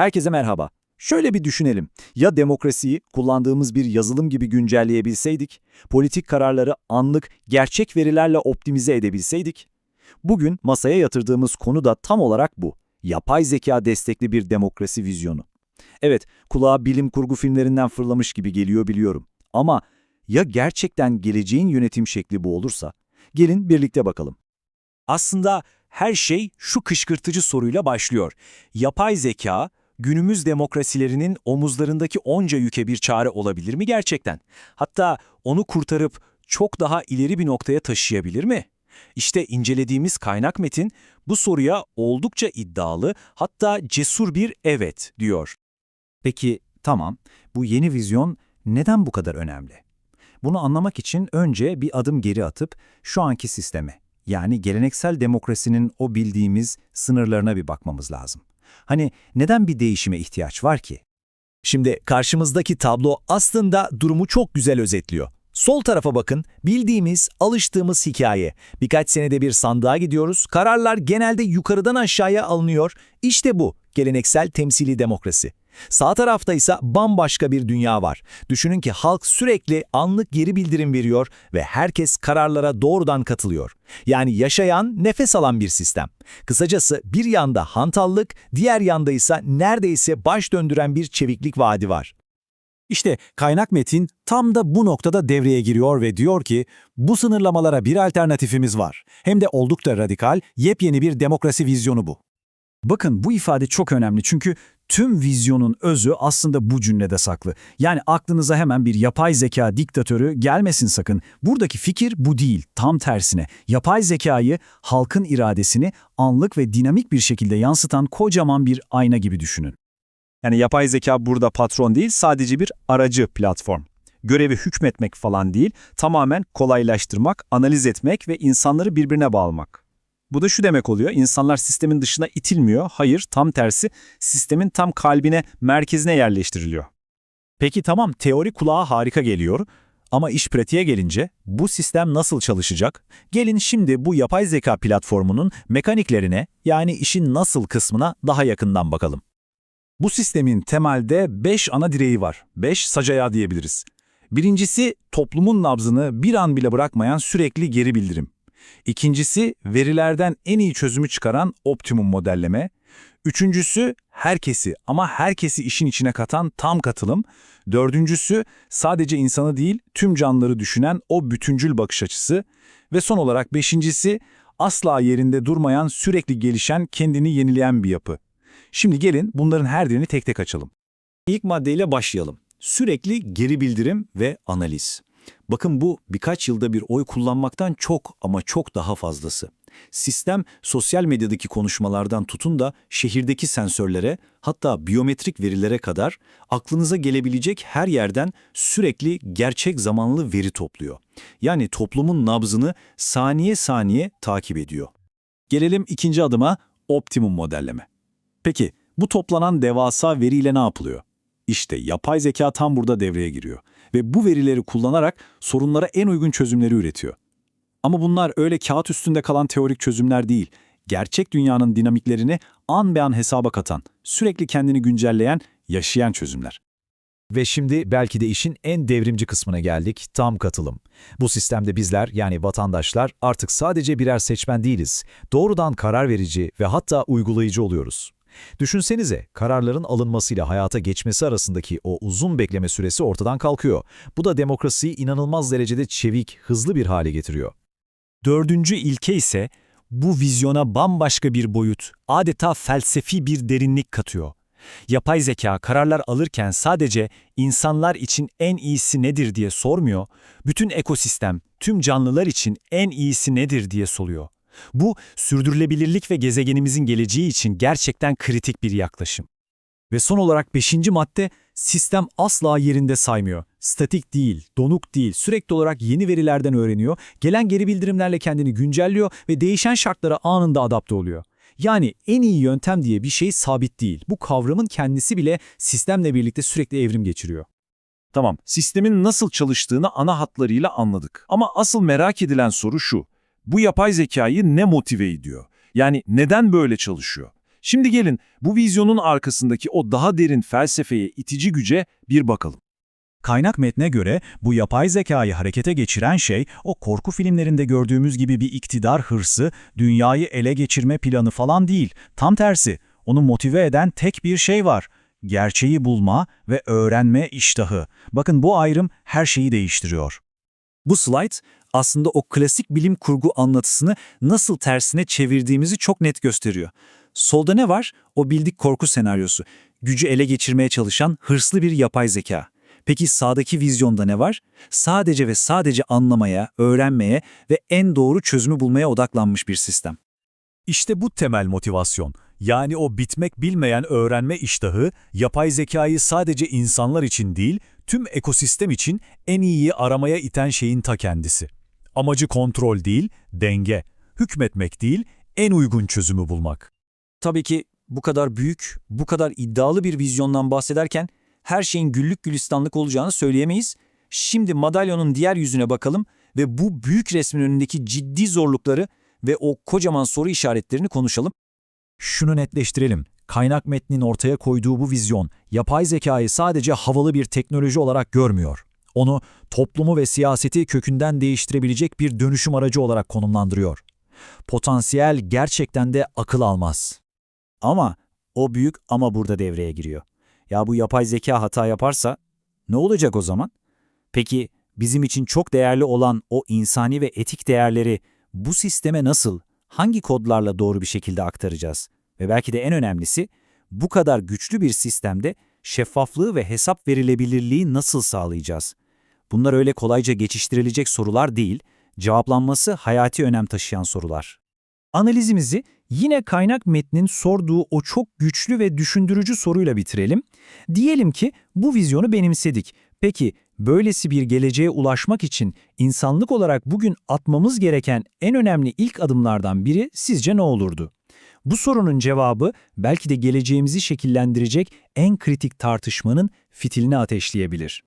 Herkese merhaba. Şöyle bir düşünelim. Ya demokrasiyi kullandığımız bir yazılım gibi güncelleyebilseydik, politik kararları anlık, gerçek verilerle optimize edebilseydik? Bugün masaya yatırdığımız konu da tam olarak bu. Yapay zeka destekli bir demokrasi vizyonu. Evet, kulağa bilim kurgu filmlerinden fırlamış gibi geliyor biliyorum. Ama ya gerçekten geleceğin yönetim şekli bu olursa? Gelin birlikte bakalım. Aslında her şey şu kışkırtıcı soruyla başlıyor. Yapay zeka, günümüz demokrasilerinin omuzlarındaki onca yüke bir çare olabilir mi gerçekten? Hatta onu kurtarıp çok daha ileri bir noktaya taşıyabilir mi? İşte incelediğimiz kaynak metin bu soruya oldukça iddialı hatta cesur bir evet diyor. Peki tamam, bu yeni vizyon neden bu kadar önemli? Bunu anlamak için önce bir adım geri atıp şu anki sisteme, yani geleneksel demokrasinin o bildiğimiz sınırlarına bir bakmamız lazım. Hani neden bir değişime ihtiyaç var ki? Şimdi karşımızdaki tablo aslında durumu çok güzel özetliyor. Sol tarafa bakın, bildiğimiz, alıştığımız hikaye. Birkaç senede bir sandığa gidiyoruz, kararlar genelde yukarıdan aşağıya alınıyor. İşte bu, geleneksel temsili demokrasi. Sağ tarafta ise bambaşka bir dünya var. Düşünün ki halk sürekli anlık geri bildirim veriyor ve herkes kararlara doğrudan katılıyor. Yani yaşayan, nefes alan bir sistem. Kısacası bir yanda hantallık, diğer yanda ise neredeyse baş döndüren bir çeviklik vaadi var. İşte kaynak metin tam da bu noktada devreye giriyor ve diyor ki bu sınırlamalara bir alternatifimiz var. Hem de oldukça radikal, yepyeni bir demokrasi vizyonu bu. Bakın bu ifade çok önemli çünkü tüm vizyonun özü aslında bu cümlede saklı. Yani aklınıza hemen bir yapay zeka diktatörü gelmesin sakın. Buradaki fikir bu değil, tam tersine. Yapay zekayı, halkın iradesini anlık ve dinamik bir şekilde yansıtan kocaman bir ayna gibi düşünün. Yani yapay zeka burada patron değil, sadece bir aracı platform. Görevi hükmetmek falan değil, tamamen kolaylaştırmak, analiz etmek ve insanları birbirine bağlamak. Bu da şu demek oluyor, insanlar sistemin dışına itilmiyor, hayır tam tersi sistemin tam kalbine, merkezine yerleştiriliyor. Peki tamam teori kulağa harika geliyor ama iş pratiğe gelince bu sistem nasıl çalışacak? Gelin şimdi bu yapay zeka platformunun mekaniklerine yani işin nasıl kısmına daha yakından bakalım. Bu sistemin temelde 5 ana direği var. 5 sac ayağı diyebiliriz. Birincisi toplumun nabzını bir an bile bırakmayan sürekli geri bildirim. İkincisi verilerden en iyi çözümü çıkaran optimum modelleme. Üçüncüsü herkesi ama herkesi işin içine katan tam katılım. Dördüncüsü sadece insanı değil tüm canlıları düşünen o bütüncül bakış açısı. Ve son olarak beşincisi asla yerinde durmayan sürekli gelişen kendini yenileyen bir yapı. Şimdi gelin bunların her birini tek tek açalım. İlk maddeyle başlayalım. Sürekli geri bildirim ve analiz. Bakın bu birkaç yılda bir oy kullanmaktan çok ama çok daha fazlası. Sistem sosyal medyadaki konuşmalardan tutun da şehirdeki sensörlere hatta biyometrik verilere kadar aklınıza gelebilecek her yerden sürekli gerçek zamanlı veri topluyor. Yani toplumun nabzını saniye saniye takip ediyor. Gelelim ikinci adıma optimum modelleme. Peki bu toplanan devasa veriyle ne yapılıyor? İşte yapay zeka tam burada devreye giriyor ve bu verileri kullanarak sorunlara en uygun çözümleri üretiyor. Ama bunlar öyle kağıt üstünde kalan teorik çözümler değil, gerçek dünyanın dinamiklerini an be an hesaba katan, sürekli kendini güncelleyen, yaşayan çözümler. Ve şimdi belki de işin en devrimci kısmına geldik, tam katılım. Bu sistemde bizler yani vatandaşlar artık sadece birer seçmen değiliz. Doğrudan karar verici ve hatta uygulayıcı oluyoruz. Düşünsenize, kararların alınmasıyla hayata geçmesi arasındaki o uzun bekleme süresi ortadan kalkıyor. Bu da demokrasiyi inanılmaz derecede çevik, hızlı bir hale getiriyor. Dördüncü ilke ise bu vizyona bambaşka bir boyut, adeta felsefi bir derinlik katıyor. Yapay zeka kararlar alırken sadece insanlar için en iyisi nedir diye sormuyor, bütün ekosistem, tüm canlılar için en iyisi nedir diye soruyor. Bu, sürdürülebilirlik ve gezegenimizin geleceği için gerçekten kritik bir yaklaşım. Ve son olarak beşinci madde, sistem asla yerinde saymıyor. Statik değil, donuk değil, sürekli olarak yeni verilerden öğreniyor, gelen geri bildirimlerle kendini güncelliyor ve değişen şartlara anında adapte oluyor. Yani en iyi yöntem diye bir şey sabit değil. Bu kavramın kendisi bile sistemle birlikte sürekli evrim geçiriyor. Tamam, sistemin nasıl çalıştığını ana hatlarıyla anladık. Ama asıl merak edilen soru şu. Bu yapay zekayı ne motive ediyor? Yani neden böyle çalışıyor? Şimdi gelin bu vizyonun arkasındaki o daha derin felsefeye, itici güce bir bakalım. Kaynak metne göre bu yapay zekayı harekete geçiren şey o korku filmlerinde gördüğümüz gibi bir iktidar hırsı, dünyayı ele geçirme planı falan değil. Tam tersi, onu motive eden tek bir şey var. Gerçeği bulma ve öğrenme iştahı. Bakın bu ayrım her şeyi değiştiriyor. Bu slide aslında o klasik bilim kurgu anlatısını nasıl tersine çevirdiğimizi çok net gösteriyor. Solda ne var? O bildik korku senaryosu. Gücü ele geçirmeye çalışan hırslı bir yapay zeka. Peki sağdaki vizyonda ne var? Sadece ve sadece anlamaya, öğrenmeye ve en doğru çözümü bulmaya odaklanmış bir sistem. İşte bu temel motivasyon. Yani o bitmek bilmeyen öğrenme iştahı, yapay zekayı sadece insanlar için değil, tüm ekosistem için en iyiyi aramaya iten şeyin ta kendisi. Amacı kontrol değil, denge. Hükmetmek değil, en uygun çözümü bulmak. Tabii ki bu kadar büyük, bu kadar iddialı bir vizyondan bahsederken her şeyin güllük gülistanlık olacağını söyleyemeyiz. Şimdi madalyonun diğer yüzüne bakalım ve bu büyük resmin önündeki ciddi zorlukları ve o kocaman soru işaretlerini konuşalım. Şunu netleştirelim. Kaynak metnin ortaya koyduğu bu vizyon, yapay zekayı sadece havalı bir teknoloji olarak görmüyor. Onu toplumu ve siyaseti kökünden değiştirebilecek bir dönüşüm aracı olarak konumlandırıyor. Potansiyel gerçekten de akıl almaz. Ama o büyük ama burada devreye giriyor. Ya bu yapay zeka hata yaparsa ne olacak o zaman? Peki bizim için çok değerli olan o insani ve etik değerleri bu sisteme nasıl, hangi kodlarla doğru bir şekilde aktaracağız? Ve belki de en önemlisi bu kadar güçlü bir sistemde şeffaflığı ve hesap verilebilirliği nasıl sağlayacağız? Bunlar öyle kolayca geçiştirilecek sorular değil, cevaplanması hayati önem taşıyan sorular. Analizimizi yine kaynak metnin sorduğu o çok güçlü ve düşündürücü soruyla bitirelim. Diyelim ki bu vizyonu benimsedik. Peki böylesi bir geleceğe ulaşmak için insanlık olarak bugün atmamız gereken en önemli ilk adımlardan biri sizce ne olurdu? Bu sorunun cevabı belki de geleceğimizi şekillendirecek en kritik tartışmanın fitilini ateşleyebilir.